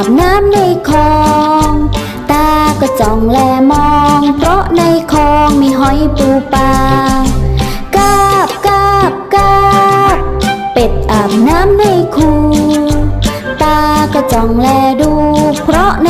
อาบน้ำในคลอง ตาก็จ้องแลมอง เพราะในคลองมีหอยปูปลากาบกาบกาบเป็ดอาบน้ำในคู ตาก็จ้องแลดู เพราะใน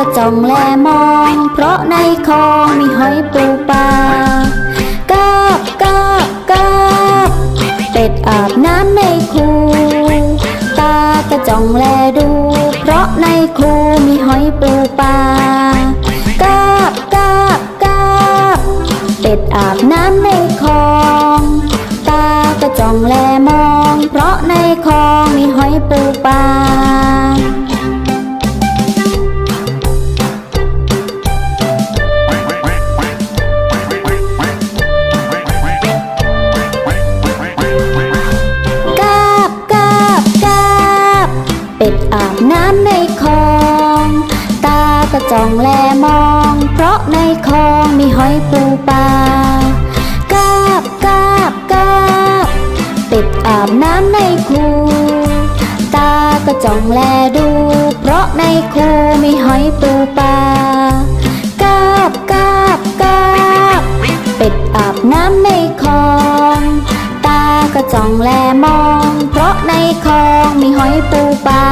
ก็จ้องแลมอง เพราะในคลองมีหอยปูปลากาบกาบกาบเป็ดอาบน้ำในคูตาก็จ้องแลดู เพราะในคูมีหอยปูปลากาบกาบกาบเป็ดอาบน้ำในคลองตาก็จ้องแลมอง เพราะในคลองมีหอยปูปลา จ้องแลมอง เพราะในคลองมีหอยปูปลากาบกาบกาบเป็ดอาบน้ำในคูตาก็จ้องแลดู เพราะในคูมีหอยปูปลากาบกาบกาบเป็ดอาบน้ำในคลอง ตาก็จ้องแลมอง เพราะในคลองมีหอยปูปลา